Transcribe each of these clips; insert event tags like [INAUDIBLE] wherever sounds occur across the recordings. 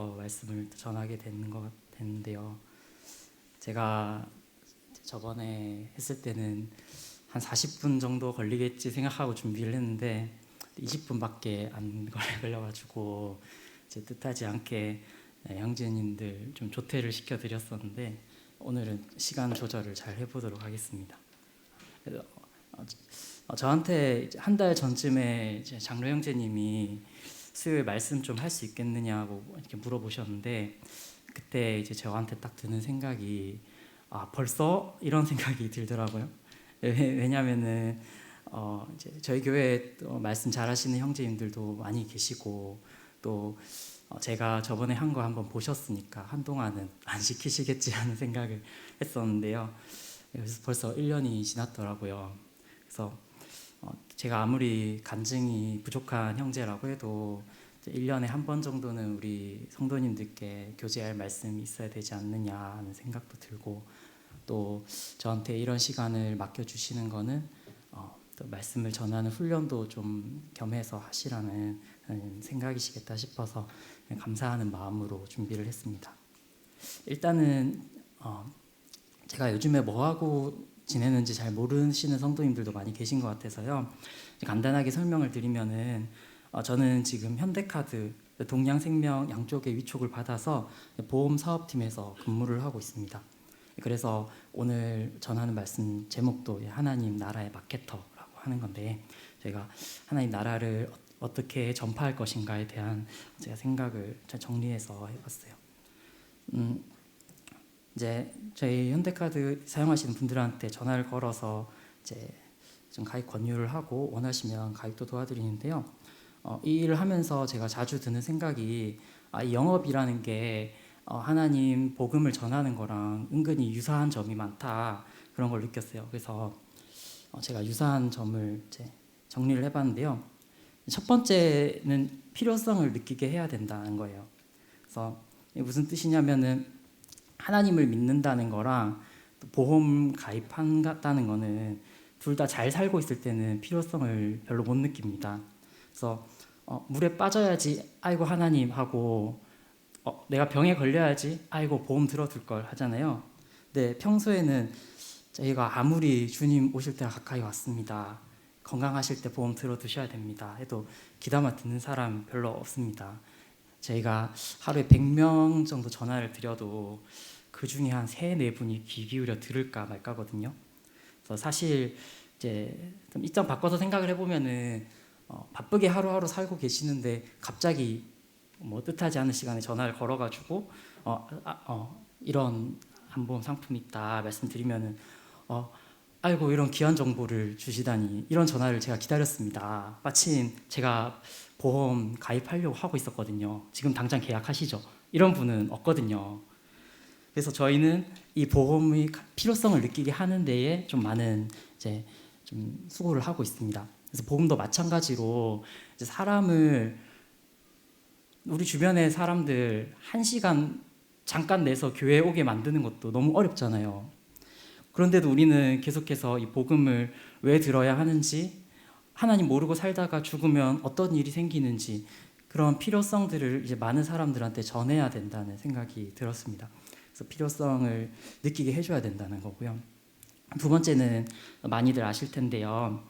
싶어서 말씀을 전하게 되는 것 됐는데요. 제가 저번에 했을 때는 한 40분 정도 걸리겠지 생각하고 준비를 했는데 20분밖에 안 [LAUGHS] 걸려가지고 제 뜻하지 않게 네, 형제님들 좀 조퇴를 시켜드렸었는데 오늘은 시간 조절을 잘 해보도록 하겠습니다. 어, 어, 저한테 한 달 전쯤에 장로 형제님이 수요일 말씀 좀 할 수 있겠느냐고 이렇게 물어보셨는데 그때 이제 저한테 딱 드는 생각이 아 벌써 이런 생각이 들더라고요. 왜- 왜냐면은 어 이제 저희 교회 또 말씀 잘하시는 형제님들도 많이 계시고 또 어, 제가 저번에 한 거 한번 보셨으니까 한동안은 [LAUGHS] 안 시키시겠지 하는 생각을 했었는데요. 그래서 벌써 1년이 지났더라고요. 그래서 어, 제가 아무리 간증이 부족한 형제라고 해도 1년에 한 번 정도는 우리 성도님들께 교제할 말씀이 있어야 되지 않느냐 하는 생각도 들고 또 저한테 이런 시간을 맡겨주시는 거는 어, 또 말씀을 전하는 훈련도 좀 겸해서 하시라는 음, 생각이시겠다 싶어서 감사하는 마음으로 준비를 했습니다. 일단은 어, 제가 요즘에 뭐 하고 지내는지 잘 모르시는 성도님들도 많이 계신 것 같아서요. 간단하게 설명을 드리면은 어, 저는 지금 현대카드, 동양생명 양쪽의 위촉을 받아서 보험 사업팀에서 근무를 하고 있습니다. 그래서 오늘 전하는 말씀 제목도 하나님 나라의 마케터라고 하는 건데 제가 하나님 나라를 어- 어떻게 전파할 것인가에 대한 제가 생각을 잘 정리해서 해봤어요. 음, 이제 저희 현대카드 사용하시는 분들한테 전화를 걸어서 이제 좀 가입 권유를 하고 원하시면 가입도 도와드리는데요. 어, 이 일을 하면서 제가 자주 드는 생각이 아, 이 영업이라는 게 어, 하나님 복음을 전하는 거랑 은근히 유사한 점이 많다 그런 걸 느꼈어요. 그래서 어, 제가 유사한 점을 이제 정리를 해봤는데요. 첫 번째는 필요성을 느끼게 해야 된다는 거예요. 그래서 무슨 뜻이냐면은 하나님을 믿는다는 거랑 또 보험 가입한다는 거는 둘 다 잘 살고 있을 때는 필요성을 별로 못 느낍니다. 그래서 어, 물에 빠져야지 아이고 하나님 하고 어, 내가 병에 걸려야지 아이고 보험 들어둘 걸 하잖아요. 근데 평소에는 저희가 아무리 주님 오실 때가 가까이 왔습니다. 건강하실 때 보험 들어두셔야 됩니다. 해도 귀담아 듣는 사람 별로 없습니다. 저희가 하루에 100명 정도 전화를 드려도 그 중에 한 3, 4분이 귀 기울여 들을까 말까거든요. 그래서 사실 이제 좀 입장 바꿔서 생각을 해보면은 어, 바쁘게 하루하루 살고 계시는데 갑자기 뭐 뜻하지 않은 시간에 전화를 걸어가지고 어, 아, 어, 이런 한보험 상품 있다 말씀드리면은 어, 아이고 이런 귀한 정보를 주시다니 이런 전화를 제가 기다렸습니다. 마침 제가 보험 가입하려고 하고 있었거든요. 지금 당장 계약하시죠. 이런 분은 없거든요. 그래서 저희는 이 보험의 필요성을 느끼게 하는 데에 좀 많은 이제 좀 수고를 하고 있습니다. 그래서 보험도 마찬가지로 사람을 우리 주변의 사람들 한 시간 잠깐 내서 교회에 오게 만드는 것도 너무 어렵잖아요. 그런데도 우리는 계속해서 이 복음을 왜 들어야 하는지 하나님 모르고 살다가 죽으면 어떤 일이 생기는지 그런 필요성들을 이제 많은 사람들한테 전해야 된다는 생각이 들었습니다. 그래서 필요성을 느끼게 해줘야 된다는 거고요. 두 번째는 많이들 아실 텐데요.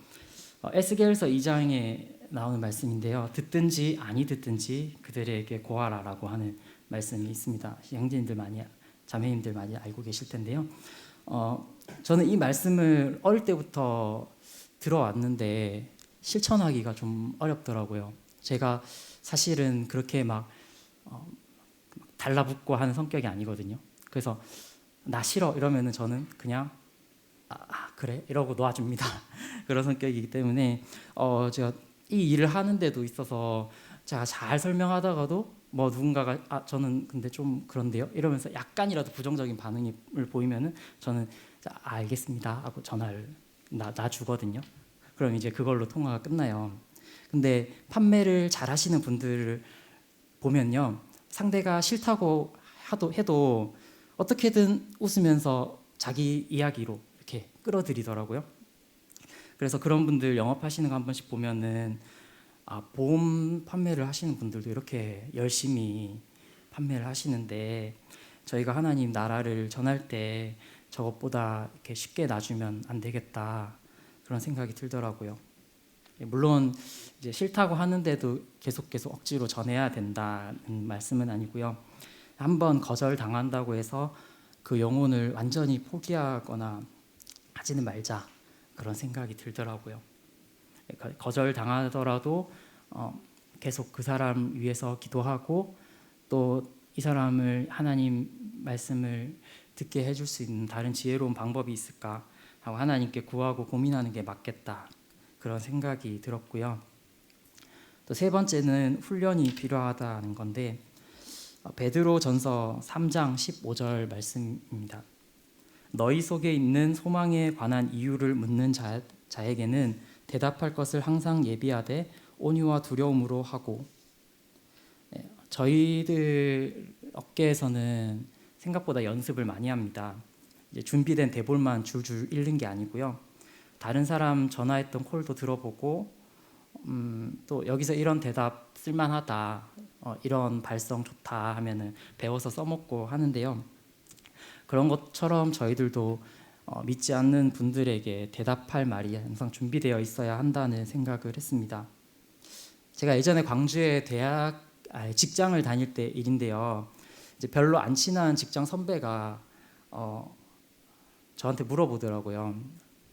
어, 에스겔서 2장에 나오는 말씀인데요. 듣든지 아니 듣든지 그들에게 고하라라고 하는 말씀이 있습니다. 형제님들 많이 자매님들 많이 알고 계실 텐데요. 어, 저는 이 말씀을 어릴 때부터 들어왔는데 실천하기가 좀 어렵더라고요. 제가 사실은 그렇게 막 어, 달라붙고 하는 성격이 아니거든요. 그래서 나 싫어 이러면은 저는 그냥 아, 아, 그래 이러고 놓아줍니다. [LAUGHS] 그런 성격이기 때문에 어, 제가 이 일을 하는데도 있어서 제가 잘 설명하다가도 뭐 누군가가 아 저는 근데 좀 그런데요 이러면서 약간이라도 부정적인 반응을 보이면은 저는 자, 아, 알겠습니다 하고 전화를 나, 놔주거든요. 그럼 이제 그걸로 통화가 끝나요. 근데 판매를 잘 하시는 분들을 보면요 상대가 싫다고 하도 해도 어떻게든 웃으면서 자기 이야기로 이렇게 끌어들이더라고요. 그래서 그런 분들 영업하시는 거 한 번씩 보면은 아, 보험 판매를 하시는 분들도 이렇게 열심히 판매를 하시는데 저희가 하나님 나라를 전할 때 저것보다 이렇게 쉽게 놔주면 안 되겠다 그런 생각이 들더라고요. 예, 물론 이제 싫다고 하는데도 계속 계속 억지로 전해야 된다는 말씀은 아니고요. 한 번 거절 당한다고 해서 그 영혼을 완전히 포기하거나 하지는 말자 그런 생각이 들더라고요. 예, 거- 거절 당하더라도 어, 계속 그 사람 위해서 기도하고 또 이 사람을 하나님 말씀을 듣게 해줄 수 있는 다른 지혜로운 방법이 있을까 하고 하나님께 구하고 고민하는 게 맞겠다 그런 생각이 들었고요. 또 세 번째는 훈련이 필요하다는 건데 어, 베드로 전서 3장 15절 말씀입니다. 너희 속에 있는 소망에 관한 이유를 묻는 자, 자에게는 대답할 것을 항상 예비하되 온유와 두려움으로 하고 네, 저희들 업계에서는 생각보다 연습을 많이 합니다. 준비된 대본만 줄줄 읽는 게 아니고요. 다른 사람 전화했던 콜도 들어보고 음, 또 여기서 이런 대답 쓸만하다, 어, 이런 발성 좋다 하면은 배워서 써먹고 하는데요. 그런 것처럼 저희들도 어, 믿지 않는 분들에게 대답할 말이 항상 준비되어 있어야 한다는 생각을 했습니다. 제가 예전에 광주에 대학 아, 직장을 다닐 때 일인데요. 이제 별로 안 친한 직장 선배가 어, 저한테 물어보더라고요.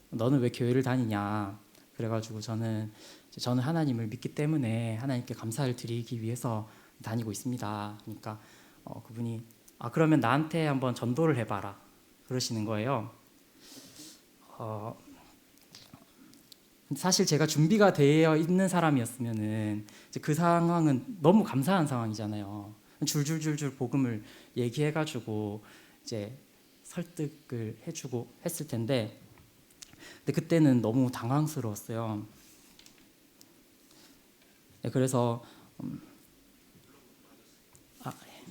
너는 왜 교회를 다니냐? 그래가지고 저는 저는 하나님을 믿기 때문에 하나님께 감사를 드리기 위해서 다니고 있습니다. 그러니까 어, 그분이 아 그러면 나한테 한번 전도를 해봐라 그러시는 거예요. 어, 사실 제가 준비가 되어 있는 사람이었으면은 그 상황은 너무 감사한 상황이잖아요. 줄줄줄줄 복음을 얘기해가지고 이제 설득을 해주고 했을 텐데, 근데 그때는 너무 당황스러웠어요. 네, 그래서 음, 아, 예.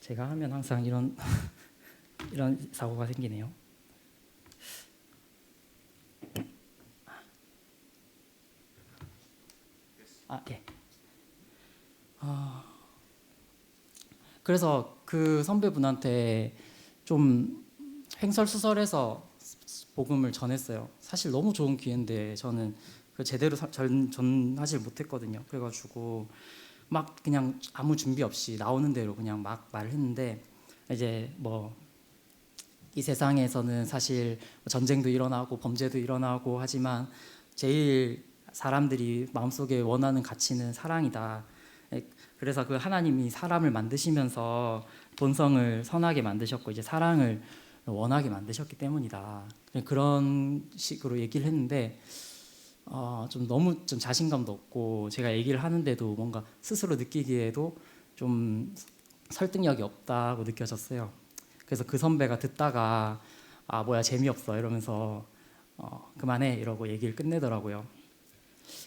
제가 하면 항상 이런 [LAUGHS] 이런 사고가 생기네요. 아, 예. 아, 그래서 그 선배분한테 좀 횡설수설해서 복음을 전했어요. 사실 너무 좋은 기회인데 저는 그 제대로 사- 전, 전하지 못했거든요. 그래가지고 막 그냥 아무 준비 없이 나오는 대로 그냥 막 말했는데 이제 뭐 이 세상에서는 사실 전쟁도 일어나고 범죄도 일어나고 하지만 제일 사람들이 마음속에 원하는 가치는 사랑이다. 에, 그래서 그 하나님이 사람을 만드시면서 본성을 선하게 만드셨고 이제 사랑을 원하게 만드셨기 때문이다. 그런 식으로 얘기를 했는데 어, 좀 너무 좀 자신감도 없고 제가 얘기를 하는데도 뭔가 스스로 느끼기에도 좀 설득력이 없다고 느껴졌어요. 그래서 그 선배가 듣다가 아 뭐야 재미없어 이러면서 어, 그만해 이러고 얘기를 끝내더라고요.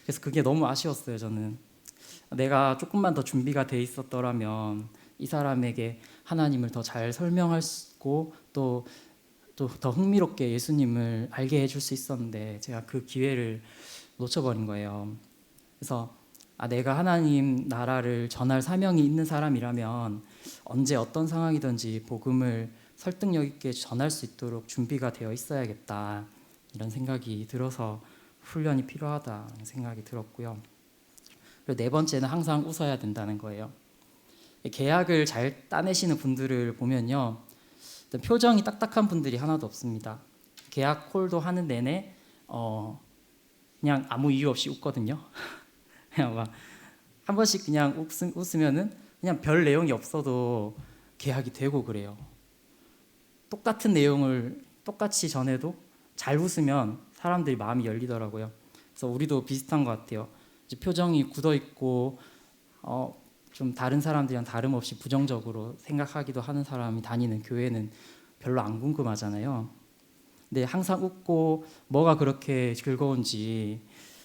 그래서 그게 너무 아쉬웠어요 저는 내가 조금만 더 준비가 돼 있었더라면 이 사람에게 하나님을 더 잘 설명할 수 있고 또 또 더 흥미롭게 예수님을 알게 해줄 수 있었는데 제가 그 기회를 놓쳐버린 거예요. 그래서 아, 내가 하나님 나라를 전할 사명이 있는 사람이라면 언제 어떤 상황이든지 복음을 설득력 있게 전할 수 있도록 준비가 되어 있어야겠다 이런 생각이 들어서 훈련이 필요하다는 생각이 들었고요. 그리고 네 번째는 항상 웃어야 된다는 거예요. 계약을 잘 따내시는 분들을 보면요, 표정이 딱딱한 분들이 하나도 없습니다. 계약 콜도 하는 내내 어, 그냥 아무 이유 없이 웃거든요. [LAUGHS] 그냥 막 한 번씩 그냥 웃음, 웃으면은 그냥 별 내용이 없어도 계약이 되고 그래요. 똑같은 내용을 똑같이 전해도 잘 웃으면 사람들이 마음이 열리더라고요. 그래서 우리도 비슷한 것 같아요. 표정이 굳어 있고 어, 좀 다른 사람들이랑 다름없이 부정적으로 생각하기도 하는 사람이 다니는 교회는 별로 안 궁금하잖아요. 근데 항상 웃고 뭐가 그렇게 즐거운지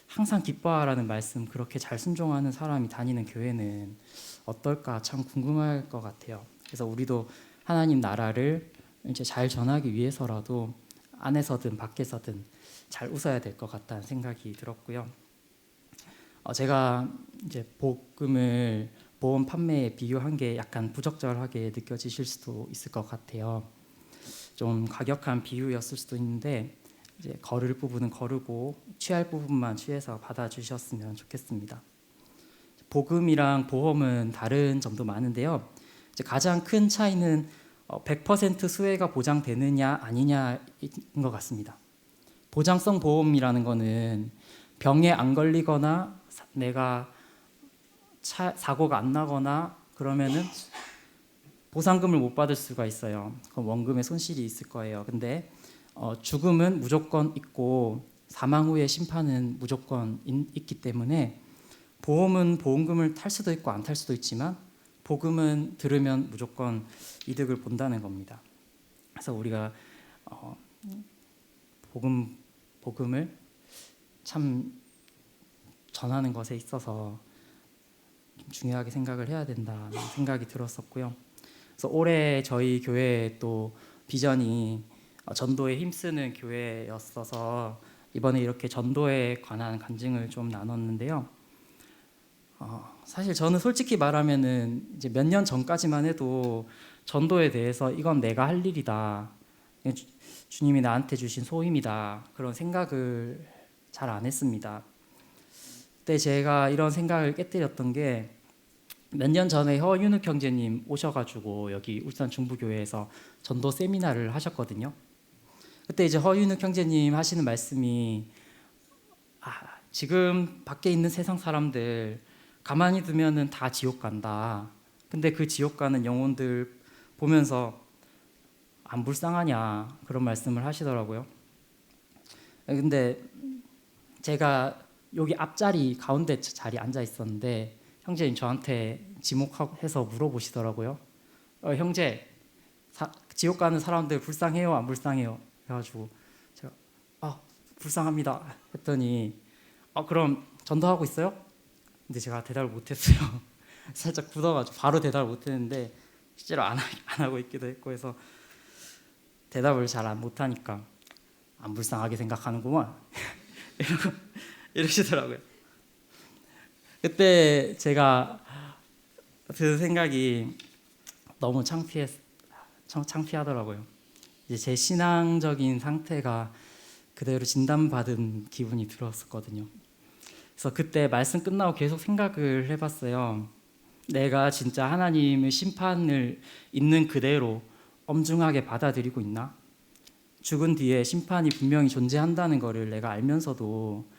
항상 기뻐하라는 말씀 그렇게 잘 순종하는 사람이 다니는 교회는 어떨까 참 궁금할 것 같아요. 그래서 우리도 하나님 나라를 이제 잘 전하기 위해서라도 안에서든 밖에서든 잘 웃어야 될 것 같다는 생각이 들었고요. 어, 제가 이제 복음을 보험 판매에 비유한 게 약간 부적절하게 느껴지실 수도 있을 것 같아요. 좀 과격한 비유였을 수도 있는데 이제 거를 부분은 거르고 취할 부분만 취해서 받아주셨으면 좋겠습니다. 복음이랑 보험은 다른 점도 많은데요. 가장 큰 차이는 어, 100% 수혜가 보장되느냐 아니냐인 것 같습니다. 보장성 보험이라는 거는 병에 안 걸리거나 사- 내가 차, 사고가 안 나거나 그러면은 보상금을 못 받을 수가 있어요. 그럼 원금에 손실이 있을 거예요. 근데 어, 죽음은 무조건 있고 사망 후의 심판은 무조건 인- 있기 때문에 보험은 보험금을 탈 수도 있고 안 탈 수도 있지만 복음은 들으면 무조건 이득을 본다는 겁니다. 그래서 우리가 어, 복음 복음을 참 전하는 것에 있어서 좀 중요하게 생각을 해야 된다는 생각이 들었었고요. 그래서 올해 저희 교회 또 비전이 어, 전도에 힘쓰는 교회였어서 이번에 이렇게 전도에 관한 간증을 좀 나눴는데요. 어, 사실 저는 솔직히 말하면은 이제 몇 년 전까지만 해도 전도에 대해서 이건 내가 할 일이다. 주, 주님이 나한테 주신 소임이다. 그런 생각을 잘 안 했습니다. 그때 제가 이런 생각을 깨뜨렸던 게 몇 년 전에 허윤욱 형제님 오셔가지고 여기 울산 중부교회에서 전도 세미나를 하셨거든요. 그때 이제 허윤욱 형제님 하시는 말씀이 아, 지금 밖에 있는 세상 사람들 가만히 두면은 다 지옥 간다. 근데 그 지옥 가는 영혼들 보면서 안 불쌍하냐 그런 말씀을 하시더라고요. 근데 제가 여기 앞자리 가운데 자리 앉아 있었는데 형제님 저한테 지목해서 물어보시더라고요. 어, 형제 사, 지옥 가는 사람들 불쌍해요 안 불쌍해요? 그래가지고 제가 아 불쌍합니다 했더니 아 그럼 전도하고 있어요? 근데 제가 대답을 못했어요. [LAUGHS] 살짝 굳어가지고 바로 대답을 못했는데 실제로 안, 하, 안 하고 있기도 했고 해서 대답을 잘 안 못하니까 안 불쌍하게 생각하는구만 [LAUGHS] 이러고 이러시더라고요. 그때 제가 그 생각이 너무 창피했 창피하더라고요. 이제 제 신앙적인 상태가 그대로 진단받은 기분이 들었었거든요. 그래서 그때 말씀 끝나고 계속 생각을 해봤어요. 내가 진짜 하나님의 심판을 있는 그대로 엄중하게 받아들이고 있나? 죽은 뒤에 심판이 분명히 존재한다는 것을 내가 알면서도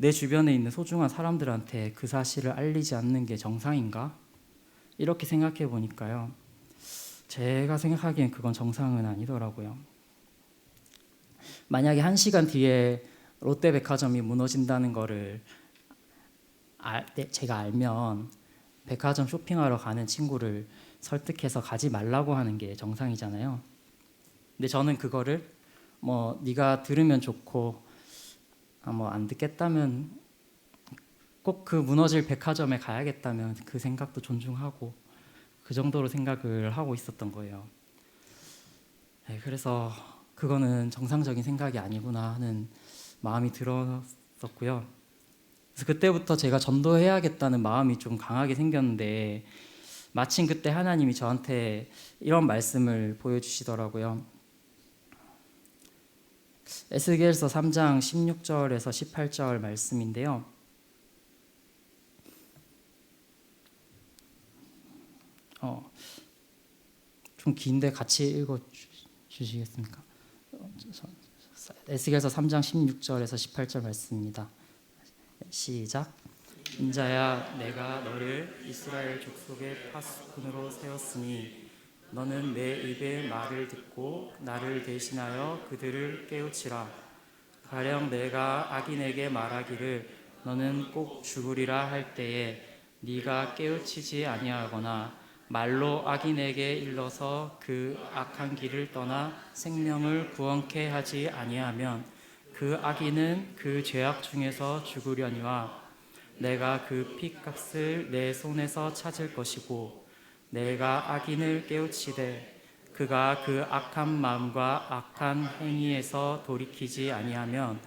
내 주변에 있는 소중한 사람들한테 그 사실을 알리지 않는 게 정상인가? 이렇게 생각해 보니까요. 제가 생각하기엔 그건 정상은 아니더라고요. 만약에 한 시간 뒤에 롯데백화점이 무너진다는 거를 알, 네, 제가 알면 백화점 쇼핑하러 가는 친구를 설득해서 가지 말라고 하는 게 정상이잖아요. 근데 저는 그거를 뭐 네가 들으면 좋고 아, 뭐안 듣겠다면 꼭 그 무너질 백화점에 가야겠다면 그 생각도 존중하고 그 정도로 생각을 하고 있었던 거예요. 네, 그래서 그거는 정상적인 생각이 아니구나 하는 마음이 들었었고요. 그래서 그때부터 제가 전도해야겠다는 마음이 좀 강하게 생겼는데 마침 그때 하나님이 저한테 이런 말씀을 보여주시더라고요. 에스겔서 3장 16절에서 18절 말씀인데요. 어, 좀 긴데 같이 읽어 주시겠습니까? 어, 에스겔서 3장 16절에서 18절 말씀입니다. 시작. 인자야 내가 너를 이스라엘 족속의 파수꾼으로 세웠으니 너는 내 입의 말을 듣고 나를 대신하여 그들을 깨우치라. 가령 내가 악인에게 말하기를 너는 꼭 죽으리라 할 때에 네가 깨우치지 아니하거나 말로 악인에게 일러서 그 악한 길을 떠나 생명을 구원케 하지 아니하면 그 악인은 그 죄악 중에서 죽으려니와 내가 그 피값을 내 손에서 찾을 것이고 내가 악인을 깨우치되 그가 그 악한 마음과 악한 행위에서 돌이키지 아니하면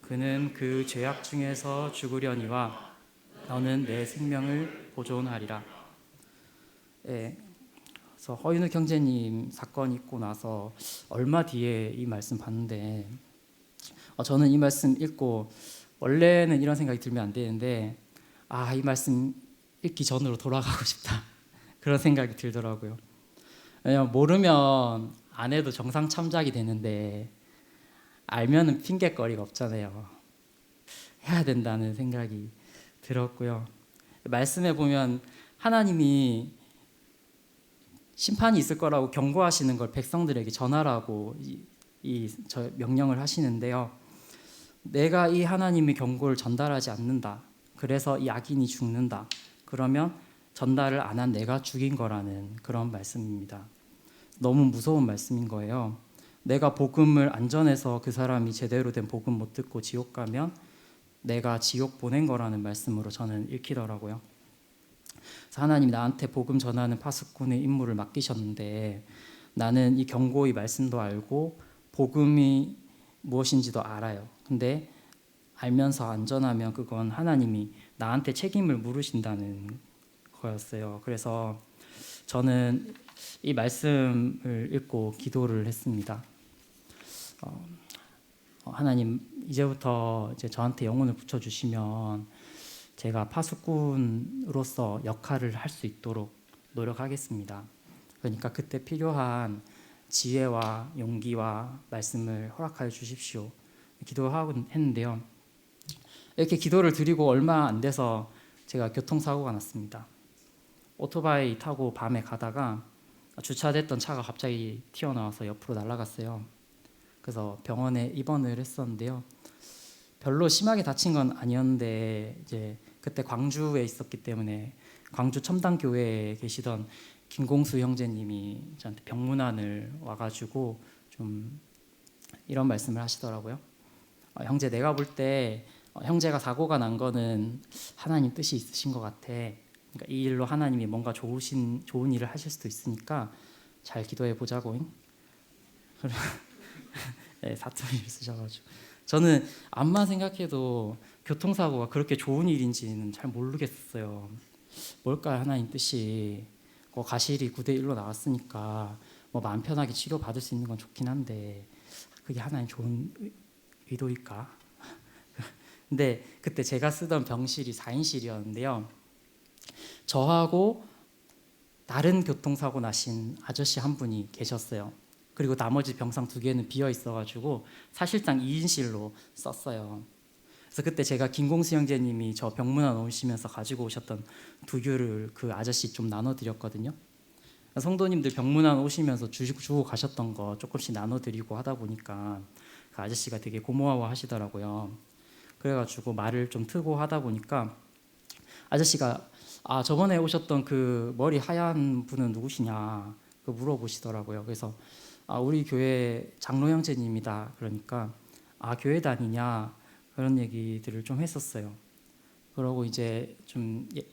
그는 그 죄악 중에서 죽으려니와 너는 내 생명을 보존하리라. 예. 그래서 허윤우 경제님 사건 있고 나서 얼마 뒤에 이 말씀 봤는데 어, 저는 이 말씀 읽고 원래는 이런 생각이 들면 안 되는데 아 이 말씀 읽기 전으로 돌아가고 싶다 그런 생각이 들더라고요. 왜냐면 모르면 안 해도 정상 참작이 되는데 알면은 핑계거리가 없잖아요. 해야 된다는 생각이 들었고요. 말씀해 보면 하나님이 심판이 있을 거라고 경고하시는 걸 백성들에게 전하라고 이, 이저 명령을 하시는데요. 내가 이 하나님의 경고를 전달하지 않는다. 그래서 이 악인이 죽는다. 그러면 전달을 안 한 내가 죽인 거라는 그런 말씀입니다. 너무 무서운 말씀인 거예요. 내가 복음을 안전해서 그 사람이 제대로 된 복음 못 듣고 지옥 가면 내가 지옥 보낸 거라는 말씀으로 저는 읽히더라고요. 하나님 나한테 복음 전하는 파수꾼의 임무를 맡기셨는데 나는 이 경고의 말씀도 알고 복음이 무엇인지도 알아요. 근데 알면서 안전하면 그건 하나님이 나한테 책임을 물으신다는 거였어요. 그래서 저는 이 말씀을 읽고 기도를 했습니다. 어, 하나님 이제부터 이제 저한테 영혼을 붙여 주시면 제가 파수꾼으로서 역할을 할 수 있도록 노력하겠습니다. 그러니까 그때 필요한 지혜와 용기와 말씀을 허락하여 주십시오. 기도하고 했는데요. 이렇게 기도를 드리고 얼마 안 돼서 제가 교통사고가 났습니다. 오토바이 타고 밤에 가다가 주차됐던 차가 갑자기 튀어나와서 옆으로 날아갔어요. 그래서 병원에 입원을 했었는데요. 별로 심하게 다친 건 아니었는데 이제 그때 광주에 있었기 때문에 광주 첨단 교회에 계시던 김공수 형제님이 저한테 병문안을 와가지고 좀 이런 말씀을 하시더라고요. 어, 형제 내가 볼때 어, 형제가 사고가 난 거는 하나님 뜻이 있으신 것 같아. 그러니까 이 일로 하나님이 뭔가 좋으신 좋은 일을 하실 수도 있으니까 잘 기도해 보자고. 네, 사투리를 쓰셔가지고 저는 암만 생각해도 교통사고가 그렇게 좋은 일인지는 잘 모르겠어요. 뭘까요 하나님 뜻이? 뭐 가실이 9대 1로 나왔으니까 뭐 마음 편하게 치료 받을 수 있는 건 좋긴 한데 그게 하나님 좋은 의- 의도일까? [LAUGHS] 근데 그때 제가 쓰던 병실이 4인실이었는데요. 저하고 다른 교통사고 나신 아저씨 한 분이 계셨어요. 그리고 나머지 병상 두 개는 비어 있어가지고 사실상 2인실로 썼어요. 그래서 그때 제가 김공수 형제님이 저 병문안 오시면서 가지고 오셨던 두유를 그 아저씨 좀 나눠드렸거든요. 성도님들 병문안 오시면서 주시고 주고 가셨던 거 조금씩 나눠드리고 하다 보니까 그 아저씨가 되게 고마워 하시더라고요. 그래가지고 말을 좀 트고 하다 보니까 아저씨가 아 저번에 오셨던 그 머리 하얀 분은 누구시냐 그 물어보시더라고요. 그래서 아 우리 교회 장로 형제님이다. 그러니까 아 교회 다니냐 그런 얘기들을 좀 했었어요. 그러고 이제 좀 예-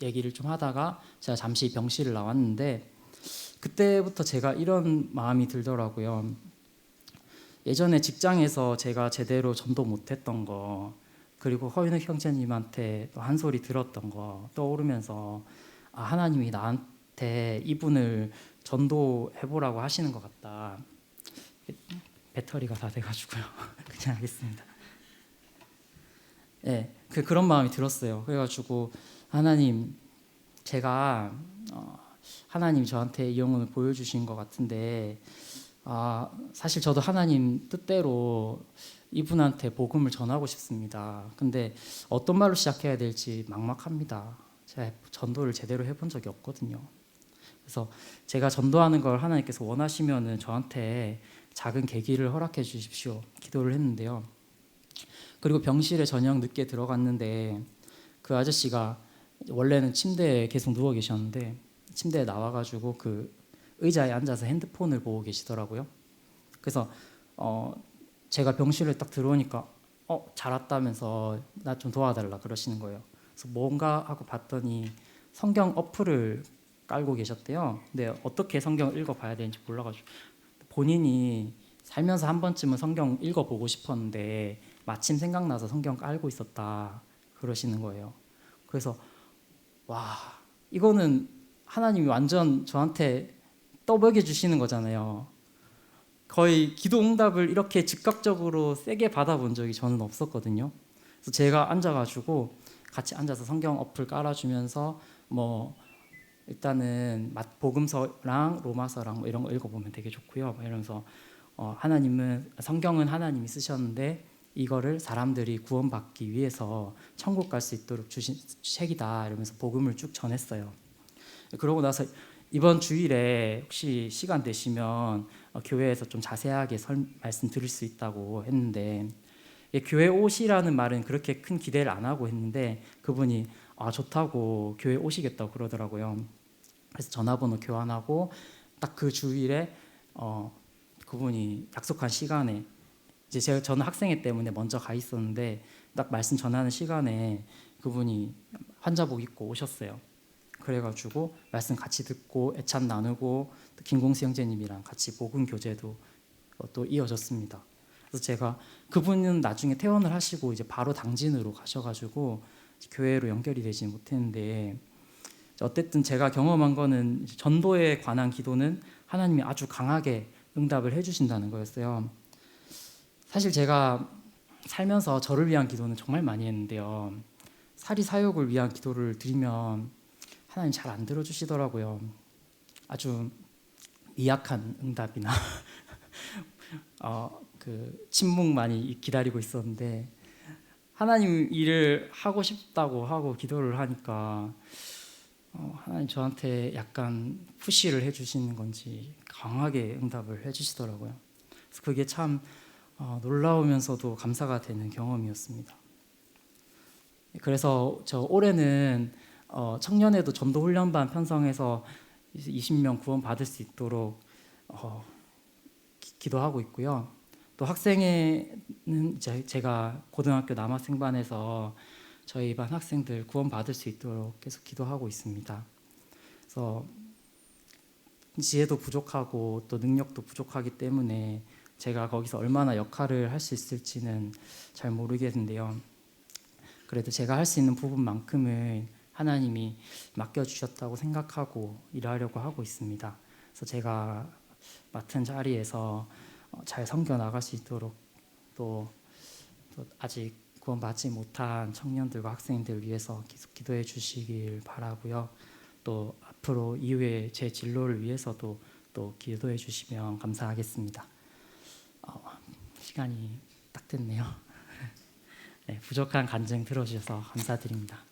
얘기를 좀 하다가 제가 잠시 병실을 나왔는데 그때부터 제가 이런 마음이 들더라고요. 예전에 직장에서 제가 제대로 전도 못했던 거 그리고 허윤우 형제님한테 또한 소리 들었던 거 떠오르면서 아, 하나님이 나한테 이분을 전도해보라고 하시는 것 같다. 배터리가 다 돼가지고요. [LAUGHS] 그냥 하겠습니다. 네, 그 그런 마음이 들었어요. 그래가지고 하나님 제가 어, 하나님 저한테 이 영혼을 보여주신 것 같은데 아, 사실 저도 하나님 뜻대로 이분한테 복음을 전하고 싶습니다. 근데 어떤 말로 시작해야 될지 막막합니다. 제가 전도를 제대로 해본 적이 없거든요. 그래서 제가 전도하는 걸 하나님께서 원하시면은 저한테 작은 계기를 허락해 주십시오. 기도를 했는데요. 그리고 병실에 저녁 늦게 들어갔는데 그 아저씨가 원래는 침대에 계속 누워 계셨는데 침대에 나와가지고 그 의자에 앉아서 핸드폰을 보고 계시더라고요. 그래서 어 제가 병실에 딱 들어오니까 어 잘 왔다면서 나 좀 도와달라 그러시는 거예요. 그래서 뭔가 하고 봤더니 성경 어플을 깔고 계셨대요. 근데 어떻게 성경 읽어봐야 되는지 몰라가지고 본인이 살면서 한 번쯤은 성경 읽어보고 싶었는데 마침 생각나서 성경 깔고 있었다 그러시는 거예요. 그래서 와 이거는 하나님이 완전 저한테 떠먹여 주시는 거잖아요. 거의 기도 응답을 이렇게 즉각적으로 세게 받아본 적이 저는 없었거든요. 그래서 제가 앉아가지고 같이 앉아서 성경 어플 깔아주면서 뭐 일단은 맛 복음서랑 로마서랑 뭐 이런 거 읽어보면 되게 좋고요. 뭐 이러면서 어, 하나님은 성경은 하나님이 쓰셨는데 이거를 사람들이 구원받기 위해서 천국 갈 수 있도록 주신 책이다 이러면서 복음을 쭉 전했어요. 그러고 나서 이번 주일에 혹시 시간 되시면 어, 교회에서 좀 자세하게 설, 말씀 드릴 수 있다고 했는데 예, 교회 오시라는 말은 그렇게 큰 기대를 안 하고 했는데 그분이 아 좋다고 교회 오시겠다고 그러더라고요. 그래서 전화번호 교환하고 딱 그 주일에 어, 그분이 약속한 시간에 이제 제가 저는 학생회 때문에 먼저 가 있었는데 딱 말씀 전하는 시간에 그분이 환자복 입고 오셨어요. 그래가지고 말씀 같이 듣고 애찬 나누고 또 김공수 형제님이랑 같이 복음 교제도 어, 또 이어졌습니다. 그래서 제가 그분은 나중에 퇴원을 하시고 이제 바로 당진으로 가셔가지고 교회로 연결이 되지 못했는데 어쨌든 제가 경험한 거는 전도에 관한 기도는 하나님이 아주 강하게 응답을 해주신다는 거였어요. 사실 제가 살면서 저를 위한 기도는 정말 많이 했는데요. 사리 사욕을 위한 기도를 드리면 하나님 잘 안 들어주시더라고요. 아주 미약한 응답이나 [LAUGHS] 어, 그 침묵만이 기다리고 있었는데 하나님 일을 하고 싶다고 하고 기도를 하니까 어, 하나님 저한테 약간 푸시를 해주시는 건지 강하게 응답을 해주시더라고요. 그래서 그게 참 어, 놀라우면서도 감사가 되는 경험이었습니다. 그래서 저 올해는 어, 청년에도 전도 훈련반 편성해서 20명 구원 받을 수 있도록 어, 기, 기도하고 있고요. 또 학생회는 이제 제가 고등학교 남학생 반에서 저희 반 학생들 구원 받을 수 있도록 계속 기도하고 있습니다. 그래서 지혜도 부족하고 또 능력도 부족하기 때문에 제가 거기서 얼마나 역할을 할 수 있을지는 잘 모르겠는데요. 그래도 제가 할 수 있는 부분만큼은 하나님이 맡겨주셨다고 생각하고 일하려고 하고 있습니다. 그래서 제가 맡은 자리에서 어, 잘 섬겨 나갈 수 있도록 또, 또 아직 구원받지 못한 청년들과 학생들 위해서 계속 기도해 주시길 바라고요. 또 앞으로 이후에 제 진로를 위해서도 또 기도해 주시면 감사하겠습니다. 어, 시간이 딱 됐네요. [LAUGHS] 네, 부족한 간증 들어주셔서 감사드립니다.